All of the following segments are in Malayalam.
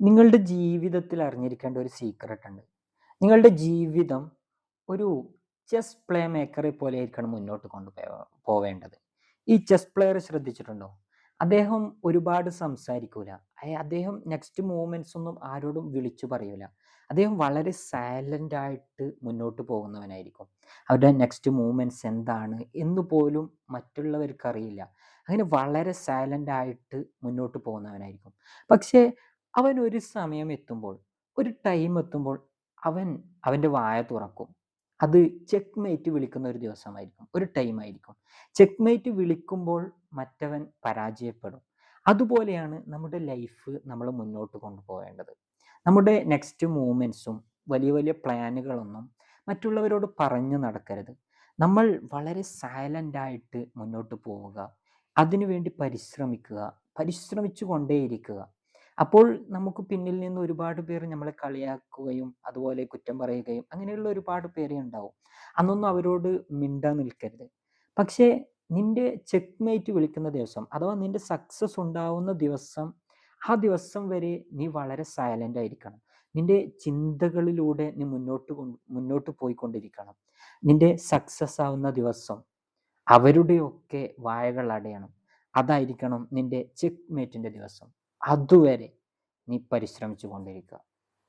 നിങ്ങളുടെ ജീവിതത്തിൽ അറിഞ്ഞിരിക്കേണ്ട ഒരു സീക്രട്ട് ഉണ്ട്. നിങ്ങളുടെ ജീവിതം ഒരു ചെസ് പ്ലേ മേക്കറെ പോലെ ആയിരിക്കണം മുന്നോട്ട് കൊണ്ടു പോവേണ്ടത്. ഈ ചെസ് പ്ലെയർ ശ്രദ്ധിച്ചിട്ടുണ്ടോ? അദ്ദേഹം ഒരുപാട് സംസാരിക്കൂല. അദ്ദേഹം നെക്സ്റ്റ് മൂവ്മെന്റ്സ് ഒന്നും ആരോടും വിളിച്ചു പറയൂല. അദ്ദേഹം വളരെ സൈലന്റ് ആയിട്ട് മുന്നോട്ട് പോകുന്നവനായിരിക്കും. അവരുടെ നെക്സ്റ്റ് മൂവ്മെന്റ്സ് എന്താണ് എന്ന് പോലും മറ്റുള്ളവർക്ക് അറിയില്ല. അങ്ങനെ വളരെ സൈലന്റ് ആയിട്ട് മുന്നോട്ട് പോകുന്നവനായിരിക്കും. പക്ഷേ അവൻ ഒരു സമയം എത്തുമ്പോൾ, ഒരു ടൈം എത്തുമ്പോൾ അവൻ അവന്റെ വായ തുറക്കും. അത് ചെക്ക് മേറ്റ് വിളിക്കുന്ന ഒരു ദിവസമായിരിക്കും. ഒരു ടൈം ആയിരിക്കും. ചെക്ക് മേറ്റ് വിളിക്കുമ്പോൾ മറ്റവൻ പരാജയപ്പെടും. അതുപോലെയാണ് നമ്മുടെ ലൈഫ് നമ്മൾ മുന്നോട്ട് കൊണ്ടുപോകേണ്ടത് നമ്മുടെ നെക്സ്റ്റ് മൂവ്മെന്റ്സും വലിയ വലിയ പ്ലാനുകളൊന്നും മറ്റുള്ളവരോട് പറഞ്ഞു നടക്കരുത്. നമ്മൾ വളരെ സൈലന്റായിട്ട് മുന്നോട്ട് പോവുക. അതിനുവേണ്ടി പരിശ്രമിക്കുക. പരിശ്രമിച്ചു കൊണ്ടേയിരിക്കുക. അപ്പോൾ നമുക്ക് പിന്നിൽ നിന്ന് ഒരുപാട് പേർ നമ്മളെ കളിയാക്കുകയും അതുപോലെ കുറ്റം പറയുകയും അങ്ങനെയുള്ള ഒരുപാട് പേരെ ഉണ്ടാവും. അന്നൊന്നും അവരോട് മിണ്ടാൻ നിൽക്കരുത്. പക്ഷേ നിന്റെ ചെക്ക് മേറ്റ് വിളിക്കുന്ന ദിവസം അഥവാ നിന്റെ സക്സസ് ഉണ്ടാവുന്ന ദിവസം, ആ ദിവസം വരെ നീ വളരെ സൈലന്റ് ആയിരിക്കണം. നിന്റെ ചിന്തകളിലൂടെ നീ മുന്നോട്ട് മുന്നോട്ട് പോയിക്കൊണ്ടിരിക്കണം. നിന്റെ സക്സസ് ആവുന്ന ദിവസം അവരുടെയൊക്കെ വായകൾ അടയണം. അതായിരിക്കണം നിന്റെ ചെക്ക് മേറ്റിന്റെ ദിവസം. അതുവരെ നീ പരിശ്രമിച്ചു കൊണ്ടിരിക്കുക.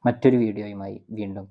മറ്റൊരു വീഡിയോയുമായി വീണ്ടും.